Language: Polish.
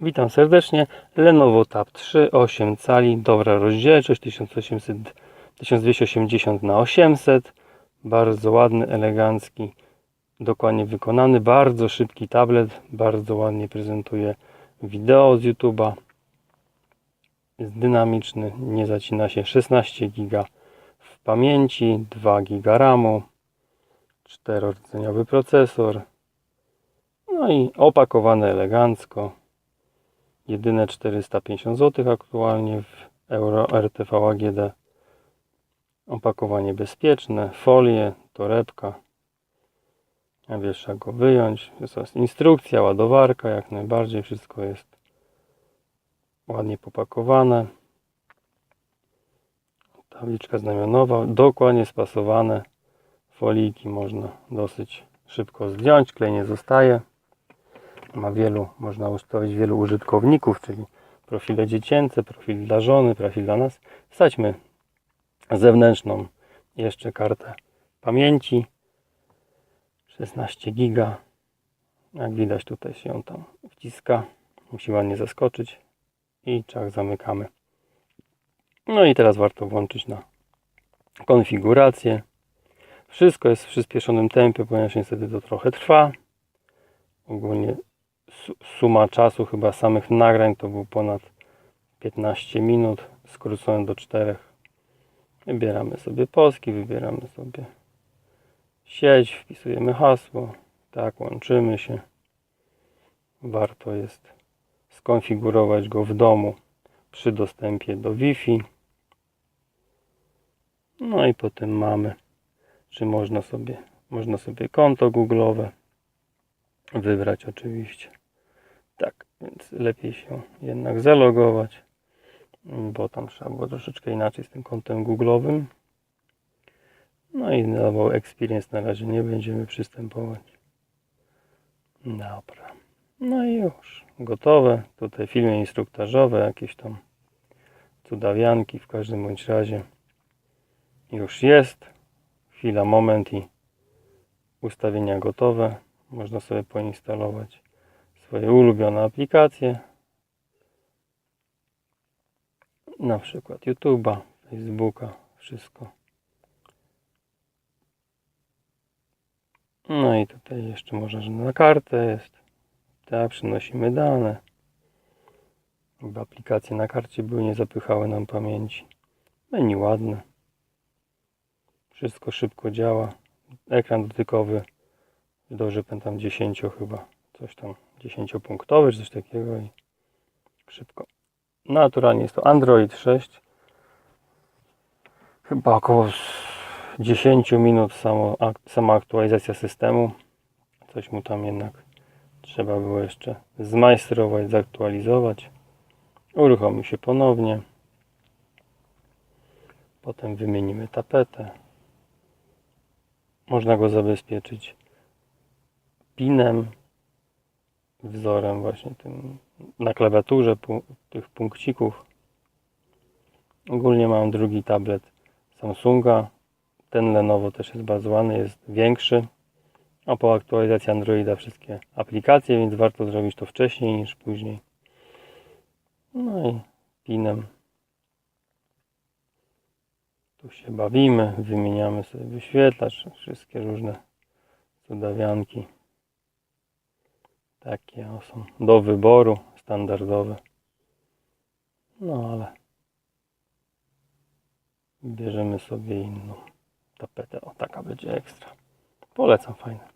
Witam serdecznie. Lenovo Tab 3, 8 cali, dobra rozdzielczość 1800, 1280 na 800 Bardzo ładny, elegancki, dokładnie wykonany, bardzo szybki tablet, bardzo ładnie prezentuje wideo z YouTube'a. Jest dynamiczny, nie zacina się, 16 GB w pamięci, 2 GB RAMu, 4-rdzeniowy procesor, no i opakowane elegancko. Jedyne 450 zł aktualnie w Euro RTV AGD. Opakowanie bezpieczne, folie, torebka. A wiesz, trzeba go wyjąć. Jest instrukcja, ładowarka, jak najbardziej. Wszystko jest ładnie popakowane. Tabliczka znamionowa, dokładnie spasowane. Foliki można dosyć szybko zdjąć, klej nie zostaje ma wielu, można ustawić wielu użytkowników, czyli profile dziecięce, profil dla żony, profil dla nas. Wsadźmy zewnętrzną jeszcze kartę pamięci. 16 giga. Jak widać tutaj się ją tam wciska. Musi ładnie zaskoczyć. I czak zamykamy. No i teraz warto włączyć na konfigurację. Wszystko jest w przyspieszonym tempie ponieważ niestety to trochę trwa. Ogólnie suma czasu chyba samych nagrań to był ponad 15 minut, skrócone do 4. Wybieramy sobie polski, wybieramy sobie sieć, wpisujemy hasło, tak, łączymy się. Warto jest skonfigurować go w domu przy dostępie do Wi-Fi. No i potem mamy, czy można sobie, można sobie konto google'owe wybrać oczywiście. Tak, więc lepiej się jednak zalogować, bo tam trzeba było troszeczkę inaczej z tym kontem googlowym. No i nową experience na razie nie będziemy przystępować. Dobra. No i już. Gotowe. Tutaj filmy instruktażowe, jakieś tam cudawianki w każdym bądź razie. Już jest. Chwila, moment i ustawienia gotowe. Można sobie poinstalować swoje ulubione aplikacje. Na przykład YouTube'a, Facebooka, wszystko. No i tutaj jeszcze może, że na kartę jest. Tak, przynosimy dane. By aplikacje na karcie były, nie zapychały nam pamięci. Menu ładne. Wszystko szybko działa. Ekran dotykowy. Dobrze pamiętam 10 chyba. Coś tam 10-punktowy, czy coś takiego i szybko. Naturalnie jest to Android 6. Chyba około 10 minut samo, sama aktualizacja systemu. Coś mu tam jednak trzeba było jeszcze zmajstrować, zaktualizować. Uruchomi się ponownie. Potem wymienimy tapetę. Można go zabezpieczyć pinem wzorem właśnie tym na klawiaturze tych punkcików. Ogólnie mam drugi tablet Samsunga. Ten Lenovo też jest bardzo ładny, jest większy. A po aktualizacji Androida wszystkie aplikacje, więc warto zrobić to wcześniej niż później. No i pinem. Tu się bawimy, wymieniamy sobie wyświetlacz, wszystkie różne cudawianki. Takie o, są do wyboru, standardowe. No ale bierzemy sobie inną tapetę. O, taka będzie ekstra. Polecam, fajne.